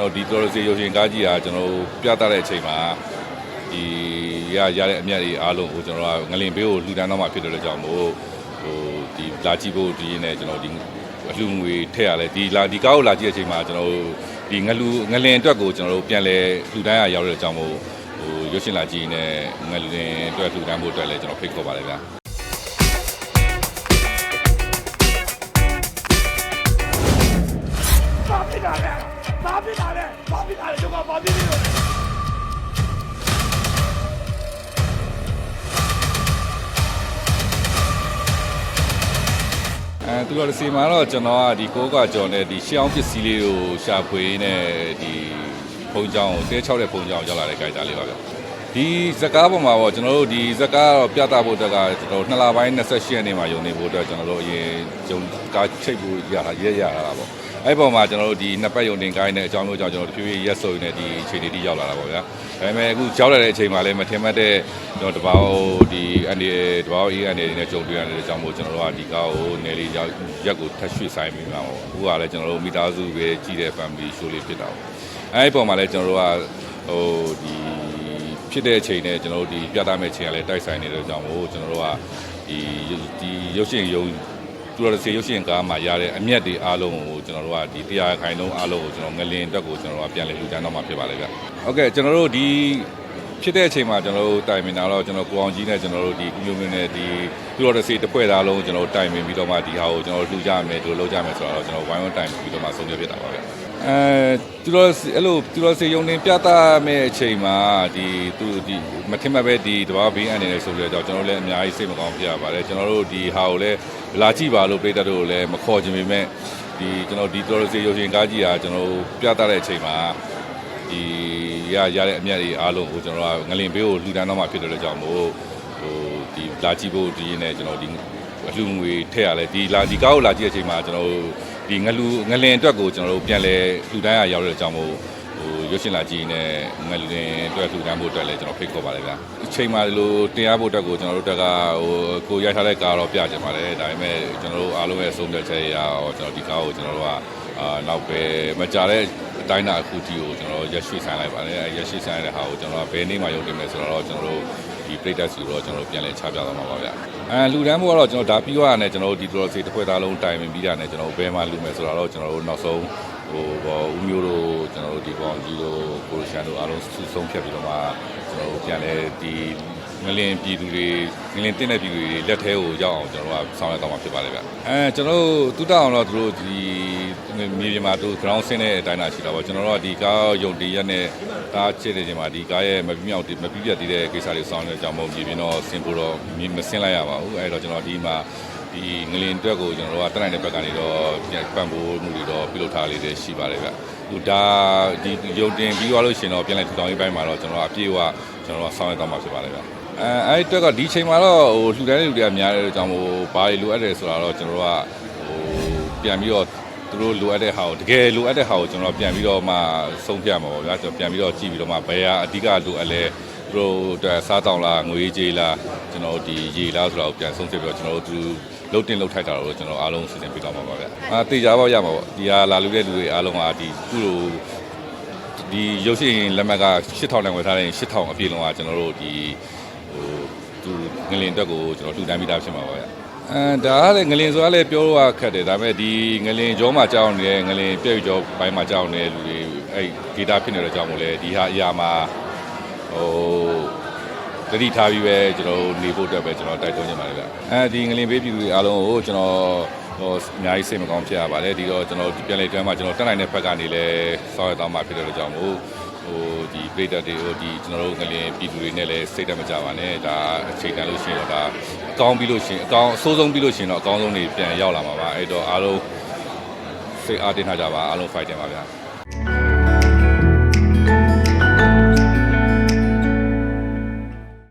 တော်ဒီတော်ရစီရုပ်ရှင်ကားကြီးကကျွန်တော်တို့ပြသတဲ့အချိန်မှာဒီရရတဲ့အမြတ်တွေအားလုံးကိုကျွန်တော်ကငလင်ဘေးကိုလှူဒန်းတော့မှဖြစ်တယ်လို့ကြောင့်မို့ဟိုဒီလာကြည့်ဖို့ဒီရင်းနဲ့ကျွန်တော်ဒီအလှူငွေထည့်ရလဲဒီလာဒီကားကိုလာကြည့်တဲ့အချိန်မှာကျွန်တော်တို့ဒီငလူငလင်အတွက်ကိုကျွန်တော်တို့ပြန်လဲလှူဒန်းရရောက်တဲ့အကြောင်းမို့ဟိုရုပ်ရှင်လာကြည့်နဲ့ငလင်အတွက်လှူဒန်းဖို့အတွက်လဲကျွန်တော်ဖိတ်ခေါ်ပါတယ်ဗျာ လဲဘာဖြစ်တာလဲတို့ကဘာဖြစ်နေလို့လဲအဲသူတို့စီမှာတော့ကျွန်တော်ကဒီကိုးကကြော်နဲ့ဒီရှေးအောင်ပစ္စည်းလေးကိုရှာဖွေနဲ့ဒီဖုံကြောင်ကိုတဲချောက်တဲ့ဖုံကြောင်ရောက်လာတဲ့ကြိုက်တာလေးပါဗျဒီဇကားပေါ်မှာပေါ့ကျွန်တော်တို့ဒီဇကားတော့ပြသဖို့အတွက်ကကျွန်တော်နှစ်လပိုင်း28ရက်နေ့မှာယုံနေဖို့အတွက်ကျွန်တော်တို့အရင်ဂျုံကားချိတ်ဖို့ရတာရက်ရတာပေါ့ အဲ့ပေါ်မှာကျွန်တော်တို့ဒီနှစ်ပတ်ယုံတင်ကိုင်းတဲ့အကြောင်းမျိုးကြောင့်ကျွန်တော်တို့ဖြည်းဖြည်းရက်ဆိုရင်လည်းဒီအခြေအနေတိရောက်လာတာပေါ့ဗျာဒါပေမဲ့အခုရောက်လာတဲ့အချိန်မှာလည်းမထင်မှတ်တဲ့ကျွန်တော်တပောင်းဒီအန်ဒီတပောင်းအေးအန်ဒီနဲ့ကြုံတွေ့ရတဲ့အကြောင်းမို့ကျွန်တော်တို့ကဒီကားကိုနယ်လေးရောက်ရက်ကိုထပ်ရွှေ့ဆိုင်ပြီးမှာပေါ့အခုကလည်းကျွန်တော်တို့မိသားစုပဲကြီးတဲ့ family show လေးဖြစ်တာပေါ့အဲ့ဒီပုံမှာလည်းကျွန်တော်တို့ကဟိုဒီဖြစ်တဲ့အချိန်နဲ့ကျွန်တော်တို့ဒီပြသမဲ့အချိန်ကလည်းတိုက်ဆိုင်နေတဲ့ကြောင့်မို့ကျွန်တော်တို့ကဒီဒီရုပ်ရှင်ရုံ သူတော်စေရုပ်ရှင်ကားမှာရတဲ့အမျက်တွေအားလုံးကိုကျွန်တော်တို့ကဒီတရားခိုင်လုံးအားလုံးကိုကျွန်တော်ငလင်အတွက်ကိုကျွန်တော်တို့ကပြန်လည်လူတန်းတော့မှာဖြစ်ပါလေဗျ။ဟုတ်ကဲ့ကျွန်တော်တို့ဒီ ဖြစ်တဲ့အချိန်မှာကျွန်တော်တို့တိုင်ပင်တာတော့ကျွန်တော်ကိုအောင်ကြီးနဲ့ကျွန်တော်တို့ဒီကုမျိုးမျိုးနဲ့ဒီသူတော်စေတစ်ဖွဲ့သားလုံးကျွန်တော်တို့တိုင်ပင်ပြီးတော့မှဒီဟာကိုကျွန်တော်တို့လှူကြမယ်တို့လုပ်ကြမယ်ဆိုတော့ကျွန်တော်ဝိုင်းဝန်းတိုင်ပြီးတော့မှဆုံးဖြတ်ဖြစ်တာပါဗျ။အဲသူတော်အဲ့လိုသူတော်စေယုံနေပြသမဲ့အချိန်မှာဒီသူဒီမထင်မှတ်ပဲဒီတဘာဘေးအနေနဲ့ဆိုပြီးတော့ကျွန်တော်တို့လည်းအများကြီးစိတ်မကောင်းဖြစ်ရပါတယ်ကျွန်တော်တို့ဒီဟာကိုလည်းလာကြည့်ပါလို့ပြည်သက်တို့ကိုလည်းမခေါ်ခြင်းပေမဲ့ဒီကျွန်တော်ဒီတော်တော်စေရုပ်ရှင်ကားကြီးကကျွန်တော်ပြသတဲ့အချိန်မှာ ဒီရရတဲ့အမြတ်တွေအားလုံးကိုကျွန်တော်ကငလင်ဘေးကိုလှူဒန်းတော့မှဖြစ်တယ်လို့ကြောင့်မို့ဟိုဒီလာကြည့်ဖို့ဒီရင်းနဲ့ကျွန်တော်ဒီအလှူငွေထည့်ရလဲဒီလာဒီကားကိုလာကြည့်တဲ့အချိန်မှာကျွန်တော်ဒီငလူငလင်အတွက်ကိုကျွန်တော်တို့ပြန်လဲလှူဒန်းရရောက်တဲ့အကြောင်းမို့ဟိုရွှေရှင်လာကြီးနဲ့ငလင်အတွက်လှူဒန်းဖို့အတွက်လည်းကျွန်တော်ဖိတ်ခေါ်ပါတယ်ဗျာအချိန်မှာဒီလိုတင်ရဖို့အတွက်ကိုကျွန်တော်တို့တက်ကဟိုကိုရိုက်ထားတဲ့ကားတော့ပြကြပါတယ်ဒါပေမဲ့ကျွန်တော်တို့အားလုံးရဲ့အဆုံးဖြတ်ချက်အရရောကျွန်တော်ဒီကားကိုကျွန်တော်တို့ကအာနောက်ပဲမကြတဲ့အ တိုင်းအတာအခုတီကိုကျွန်တော်ရက်ရွှေ့ဆိုင်လိုက်ပါတယ်အဲရက်ရွှေ့ဆိုင်တဲ့ဟာကိုကျွန်တော်ကဘယ်နေ့မှရုပ်တင်မယ်ဆိုတော့ကျွန်တော်တို့ဒီပရိသတ်စီတော့ကျွန်တော်တို့ပြန်လဲချပြသွားမှာပါဗျာအဲလူတန်းဖို့ကတော့ကျွန်တော်ဒါပြီးသွားတာနဲ့ကျွန်တော်တို့ဒီတော်စီတစ်ခွက်သားလုံးတိုင်ပင်ပြီးတာနဲ့ကျွန်တော်တို့ဘယ်မှာလူမယ်ဆိုတော့ကျွန်တော်တို့နောက်ဆုံးဟိုဘောဦးမျိုးတို့ကျွန်တော်တို့ဒီကောင်ကြီးတို့ကိုရရှန်တို့အားလုံးစုဆုံးဖြတ်ပြီးတော့မှကျွန်တော်တို့ပြန်လဲဒီ ငလင်ပြည်သူတွေငလင်တင်းတဲ့ပြည်သူတွေလက်ထဲကိုရောက်အောင်ကျွန်တော်တို့ကဆောင်ရွက်တော့မှာဖြစ်ပါတယ်ဗျအဲကျွန်တော်တို့တူတောင်တော့သူတို့ဒီမြေပြင်မှာသူ ground ဆင်းတဲ့အတိုင်းလာရှိတာပေါ့ကျွန်တော်တို့ကဒီကားယုံတည်ရက်နဲ့ကားချစ်တဲ့ချိန်မှာဒီကားရဲ့မပြမြောက်မပြပြတည်တဲ့ကိစ္စတွေဆောင်ရွက်ကြအောင်မို့မြေပြင်တော့ဆင်းဖို့တော့မဆင်းလိုက်ရပါဘူးအဲတော့ကျွန်တော်ဒီမှာဒီငလင်အတွက်ကိုကျွန်တော်တို့ကတက်နိုင်တဲ့ဘက်ကနေတော့ပြန်ပံ့ပိုးမှုတွေတော့ပြုလုပ်ထားလေးတွေရှိပါတယ်ဗျဟိုဒါဒီယုံတင်ပြီးသွားလို့ရှင်တော့ပြန်လိုက်ထူထောင်ရေးပိုင်းမှာတော့ကျွန်တော်ကအပြည့်အဝကျွန်တော်ကဆောင်ရွက်တော့မှာဖြစ်ပါတယ်ဗျ အဲအဲ့အတွက်ကဒီချိန်မှာတော့ဟိုလှူဒန်းတဲ့လူတွေကများတဲ့အကြောင်းဟိုဘာတွေလိုအပ်တယ်ဆိုတာတော့ကျွန်တော်တို့ကဟိုပြန်ပြီးတော့သူတို့လိုအပ်တဲ့ဟာကိုတကယ်လိုအပ်တဲ့ဟာကိုကျွန်တော်ပြန်ပြီးတော့မှဆုံးဖြတ်မှာပေါ့ဗျာကျွန်တော်ပြန်ပြီးတော့ကြည့်ပြီးတော့မှဘယ်ဟာအဓိကလိုအပ်လဲသူတို့အတွက်စားတောင်းလားငွေကြေးလားကျွန်တော်ဒီရေလားဆိုတာကိုပြန်ဆုံးဖြတ်ပြီးတော့ကျွန်တော်တို့သူလုတ်တင်လုတ်ထိုက်တာတော့ကျွန်တော်အားလုံးစီစဉ်ပေးတော့မှာပါဗျာအာတေချာပေါ့ရမှာပေါ့ဒီဟာလာလူတဲ့လူတွေအားလုံးကဒီခုလိုဒီရုပ်ရှင်လက်မှတ်က8000တန်ဝယ်ထားတဲ့8000အပြည့်လုံးကကျွန်တော်တို့ဒီဟို သူငလင်အတွက်ကိုကျွန်တော်တူတန်းပြီးသားဖြစ်မှာပါဗျာအဲဒါကလည်းငလင်ဆိုတာလည်းပြောလို့ခက်တယ်ဒါပေမဲ့ဒီငလင်ကြောမှာကြောက်နေတဲ့ငလင်ပြည့်ကြောပိုင်းမှာကြောက်နေတဲ့လူတွေအဲ့ဒေတာဖြစ်နေတဲ့ကြောင့်မို့လဲဒီဟာအရာမှာဟိုတတိထားပြီးပဲကျွန်တော်တို့နေဖို့အတွက်ပဲကျွန်တော်တိုက်တွန်းနေပါတယ်ဗျအဲဒီငလင်ပေးပြည်သူတွေအားလုံးကိုကျွန်တော်ဟိုအများကြီးစိတ်မကောင်းဖြစ်ရပါတယ်ဒီတော့ကျွန်တော်ဒီပြန်လေတွဲမှာကျွန်တော်တက်နိုင်တဲ့ဘက်ကနေလဲဆောက်ရတော့မှာဖြစ်တဲ့ကြောင့်မို့ ဟိုဒီပြည်သက်တွေဟိုဒီကျွန်တော်တို့ငလင်ပြည်သူတွေနဲ့လည်းစိတ်တမကြပါနဲ့ဒါအချိန်တန်လို့ရှိရင်တော့ဒါအကောင်းပြီးလို့ရှိရင်အကောင်းအဆိုးဆုံးပြီးလို့ရှိရင်တော့အကောင်းဆုံးတွေပြန်ရောက်လာမှာပါအဲ့တော့အားလုံးစိတ်အားတင်းထားကြပါအားလုံး fight တင်ပါဗျာ